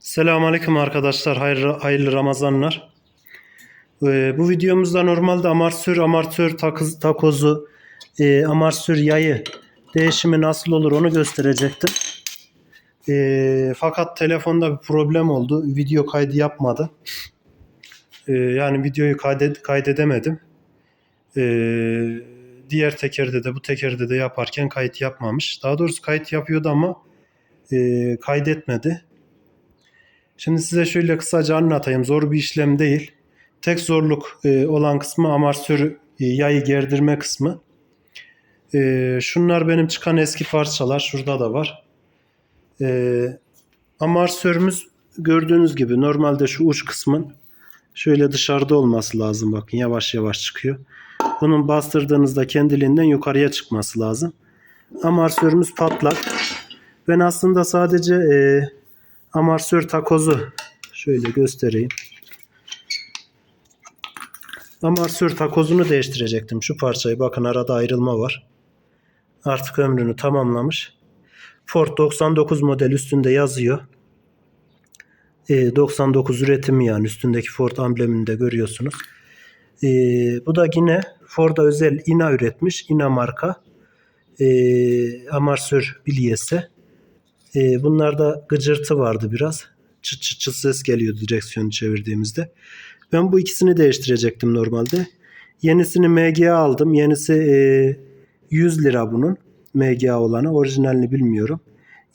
Selamünaleyküm arkadaşlar. Hayırlı, hayırlı Ramazanlar. Ee, bu videomuzda normalde amarsör amarsör takız, takozu e, amarsör yayı değişimi nasıl olur onu gösterecektim. Ee, fakat telefonda bir problem oldu. Video kaydı yapmadı. Ee, yani videoyu kaydet, kaydedemedim. Ee, diğer tekerde de bu tekerde de yaparken kayıt yapmamış. Daha doğrusu kayıt yapıyordu ama e, kaydetmedi. Şimdi size şöyle kısaca anlatayım. Zor bir işlem değil. Tek zorluk e, olan kısmı amarsörü e, yayı gerdirme kısmı. E, şunlar benim çıkan eski parçalar. Şurada da var. E, amarsörümüz gördüğünüz gibi normalde şu uç kısmın şöyle dışarıda olması lazım. Bakın yavaş yavaş çıkıyor. Bunun bastırdığınızda kendiliğinden yukarıya çıkması lazım. Amarsörümüz patlak. Ben aslında sadece e, amarsör takozu şöyle göstereyim. Amarsör takozunu değiştirecektim. Şu parçayı bakın arada ayrılma var. Artık ömrünü tamamlamış. Ford 99 model üstünde yazıyor. E, 99 üretimi yani üstündeki Ford amblemini de görüyorsunuz. E, bu da yine Ford'a özel INA üretmiş. INA marka. E, amarsör bilyesi. E, bunlarda gıcırtı vardı biraz. Çıt çıt çıt ses geliyordu direksiyonu çevirdiğimizde. Ben bu ikisini değiştirecektim normalde. Yenisini MGA aldım. Yenisi e, 100 lira bunun. MGA olanı. Orijinalini bilmiyorum.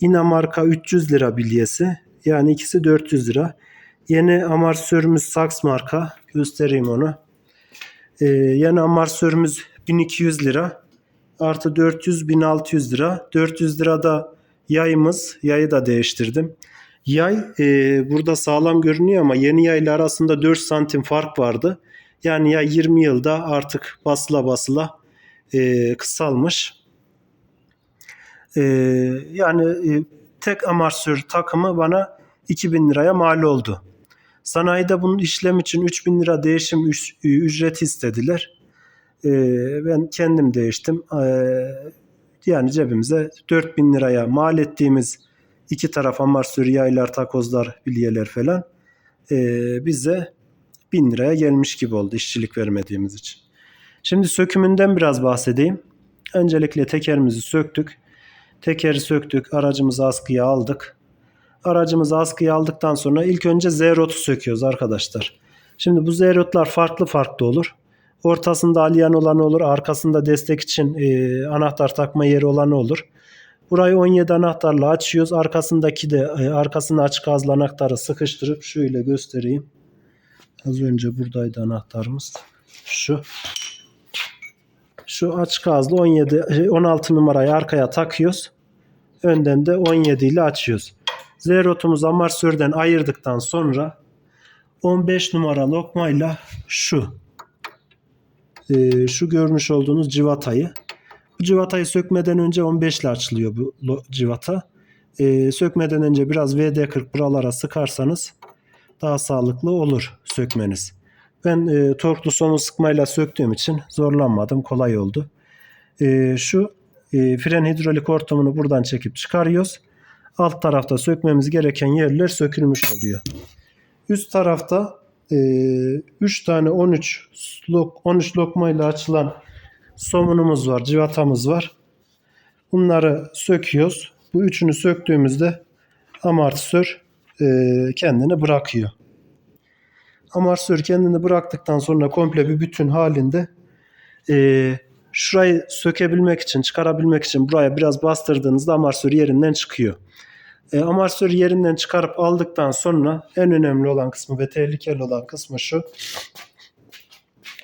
Ina marka 300 lira bilyesi. Yani ikisi 400 lira. Yeni amarsörümüz Saks marka. Göstereyim onu. E, yeni amarsörümüz 1200 lira. Artı 400 1600 lira. 400 lirada yayımız. Yayı da değiştirdim. Yay e, burada sağlam görünüyor ama yeni yayla arasında 4 santim fark vardı. Yani yay 20 yılda artık basıla basıla e, kısalmış. E, yani e, tek amarsör takımı bana 2000 liraya mal oldu. Sanayide bunun işlem için 3000 lira değişim üc- ücreti istediler. E, ben kendim değiştim. E, yani cebimize 4000 liraya mal ettiğimiz iki taraf amarsör yaylar, takozlar, bilyeler falan e, bize 1000 liraya gelmiş gibi oldu işçilik vermediğimiz için. Şimdi sökümünden biraz bahsedeyim. Öncelikle tekerimizi söktük. Tekeri söktük, aracımızı askıya aldık. Aracımızı askıya aldıktan sonra ilk önce Z-Rot'u söküyoruz arkadaşlar. Şimdi bu Z-Rot'lar farklı farklı olur. Ortasında alyan olanı olur. Arkasında destek için e, anahtar takma yeri olanı olur. Burayı 17 anahtarla açıyoruz. Arkasındaki de e, arkasını açık ağızlı anahtarı sıkıştırıp şöyle göstereyim. Az önce buradaydı anahtarımız. Şu. Şu açık ağızlı 17 e, 16 numarayı arkaya takıyoruz. Önden de 17 ile açıyoruz. Zerotumuzu amarsörden ayırdıktan sonra 15 numara lokmayla şu e, şu görmüş olduğunuz civatayı bu civatayı sökmeden önce 15 ile açılıyor bu civata. E, sökmeden önce biraz VD40 buralara sıkarsanız daha sağlıklı olur sökmeniz. Ben e, torklu sonu sıkmayla söktüğüm için zorlanmadım. Kolay oldu. E, şu e, fren hidrolik hortumunu buradan çekip çıkarıyoruz. Alt tarafta sökmemiz gereken yerler sökülmüş oluyor. Üst tarafta 3 tane 13 lok 13 lokmayla açılan somunumuz var, civatamız var. Bunları söküyoruz. Bu üçünü söktüğümüzde amortisör e, kendini bırakıyor. Amortisör kendini bıraktıktan sonra komple bir bütün halinde e, şurayı sökebilmek için, çıkarabilmek için buraya biraz bastırdığınızda amortisör yerinden çıkıyor. E, amortisörü yerinden çıkarıp aldıktan sonra en önemli olan kısmı ve tehlikeli olan kısmı şu.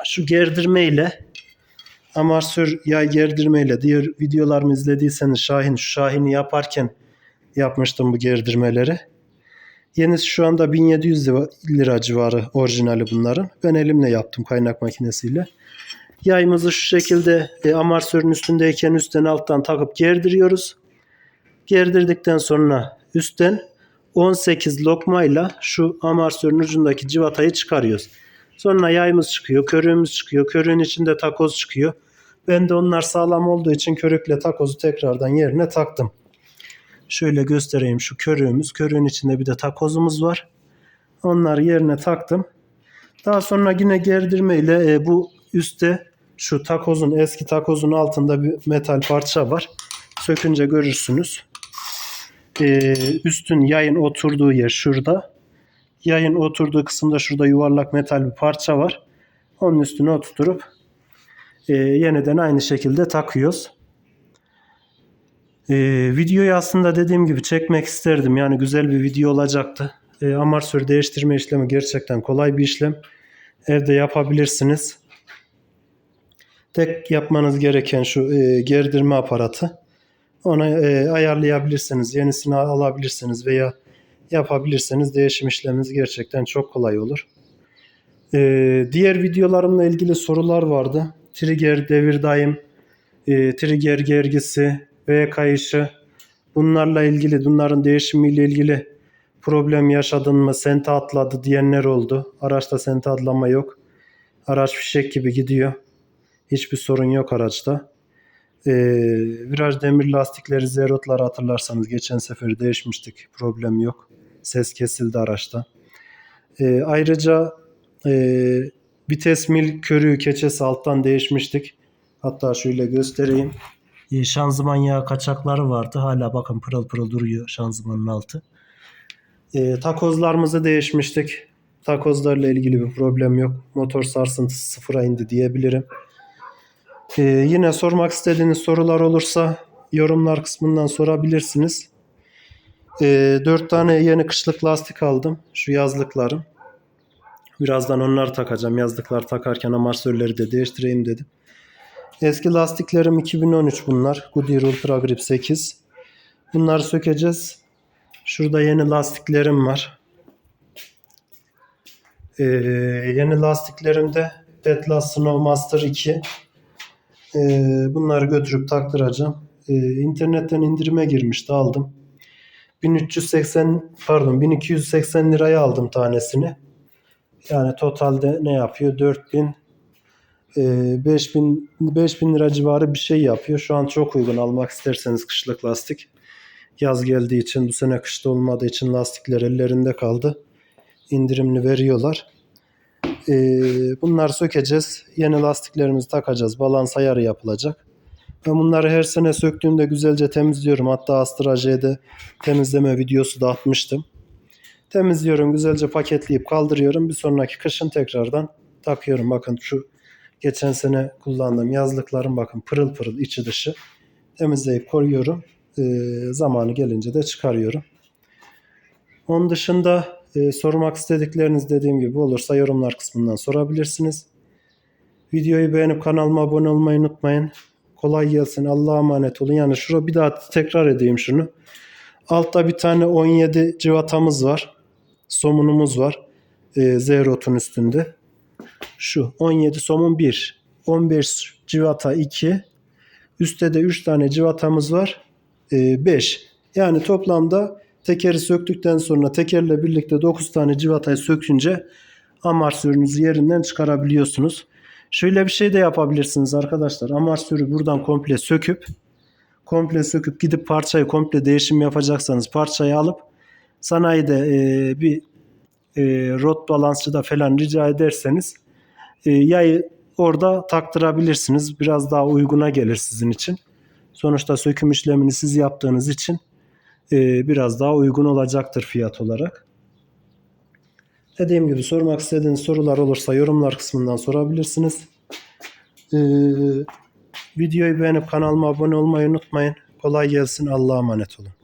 Şu gerdirme ile amarsör yay gerdirmeyle diğer videolarımı izlediyseniz Şahin şu Şahin'i yaparken yapmıştım bu gerdirmeleri. Yenisi şu anda 1700 lira- civarı orijinali bunların. Ben elimle yaptım kaynak makinesiyle. Yayımızı şu şekilde e, amarsörün üstündeyken üstten alttan takıp gerdiriyoruz. Gerdirdikten sonra üstten 18 lokmayla şu amarsörün ucundaki civatayı çıkarıyoruz. Sonra yayımız çıkıyor, körüğümüz çıkıyor, körüğün içinde takoz çıkıyor. Ben de onlar sağlam olduğu için körükle takozu tekrardan yerine taktım. Şöyle göstereyim şu körüğümüz. Körüğün içinde bir de takozumuz var. Onları yerine taktım. Daha sonra yine gerdirme ile e, bu üstte şu takozun eski takozun altında bir metal parça var. Sökünce görürsünüz. E, üstün yayın oturduğu yer şurada. Yayın oturduğu kısımda şurada yuvarlak metal bir parça var. Onun üstüne oturtup e, yeniden aynı şekilde takıyoruz. E, videoyu aslında dediğim gibi çekmek isterdim. Yani güzel bir video olacaktı. E, amortisör değiştirme işlemi gerçekten kolay bir işlem. Evde yapabilirsiniz. Tek yapmanız gereken şu e, gerdirme aparatı. Onu e, ayarlayabilirsiniz. Yenisini alabilirsiniz veya yapabilirseniz değişim işleminiz gerçekten çok kolay olur. E, diğer videolarımla ilgili sorular vardı. Trigger, devir daim, e, trigger gergisi, V kayışı bunlarla ilgili bunların değişimiyle ilgili problem yaşadın mı sente atladı diyenler oldu. Araçta sente atlama yok. Araç fişek gibi gidiyor. Hiçbir sorun yok araçta. Ee, viraj demir lastikleri zerotları hatırlarsanız geçen sefer değişmiştik. Problem yok. Ses kesildi araçta. Ee, ayrıca e, vites mil körüğü keçesi alttan değişmiştik. Hatta şöyle göstereyim. E, şanzıman yağı kaçakları vardı. Hala bakın pırıl pırıl duruyor şanzımanın altı. E, takozlarımızı değişmiştik. Takozlarla ilgili bir problem yok. Motor sarsıntısı sıfıra indi diyebilirim. E, yine sormak istediğiniz sorular olursa yorumlar kısmından sorabilirsiniz. E, 4 tane yeni kışlık lastik aldım. Şu yazlıklarım. Birazdan onları takacağım. Yazlıklar takarken amortisörleri de değiştireyim dedim. Eski lastiklerim 2013 bunlar. Goodyear Ultra Grip 8. Bunları sökeceğiz. Şurada yeni lastiklerim var. Ee, yeni lastiklerimde Petlas Snowmaster 2. Ee, bunları götürüp taktıracağım. Ee, internetten indirime girmişti aldım. 1380 pardon 1280 liraya aldım tanesini. Yani totalde ne yapıyor? 4000 e, 5000 5000 lira civarı bir şey yapıyor. Şu an çok uygun almak isterseniz kışlık lastik. Yaz geldiği için bu sene kışta olmadığı için lastikler ellerinde kaldı. İndirimli veriyorlar. E, bunları sökeceğiz. Yeni lastiklerimizi takacağız. Balans ayarı yapılacak. Ben bunları her sene söktüğümde güzelce temizliyorum. Hatta Astra J'de temizleme videosu da atmıştım. Temizliyorum, güzelce paketleyip kaldırıyorum. Bir sonraki kışın tekrardan takıyorum. Bakın şu geçen sene kullandığım yazlıklarım bakın pırıl pırıl içi dışı. Temizleyip koruyorum. Ee, zamanı gelince de çıkarıyorum. Onun dışında e, sormak istedikleriniz dediğim gibi olursa yorumlar kısmından sorabilirsiniz. Videoyu beğenip kanalıma abone olmayı unutmayın. Kolay gelsin. Allah'a emanet olun. Yani şurada bir daha tekrar edeyim şunu. Altta bir tane 17 civatamız var. Somunumuz var. E, Zerot'un üstünde. Şu 17 somun 1. 15 civata 2. Üstte de 3 tane civatamız var. 5. Yani toplamda tekeri söktükten sonra tekerle birlikte 9 tane civatayı sökünce amortisörünüzü yerinden çıkarabiliyorsunuz. Şöyle bir şey de yapabilirsiniz arkadaşlar. Amortisörü buradan komple söküp komple söküp gidip parçayı komple değişim yapacaksanız parçayı alıp sanayide e, bir e, rot balansçıda falan rica ederseniz e, yayı orada taktırabilirsiniz. Biraz daha uyguna gelir sizin için. Sonuçta söküm işlemini siz yaptığınız için e, biraz daha uygun olacaktır fiyat olarak. Dediğim gibi sormak istediğiniz sorular olursa yorumlar kısmından sorabilirsiniz. Ee, videoyu beğenip kanalıma abone olmayı unutmayın. Kolay gelsin. Allah'a emanet olun.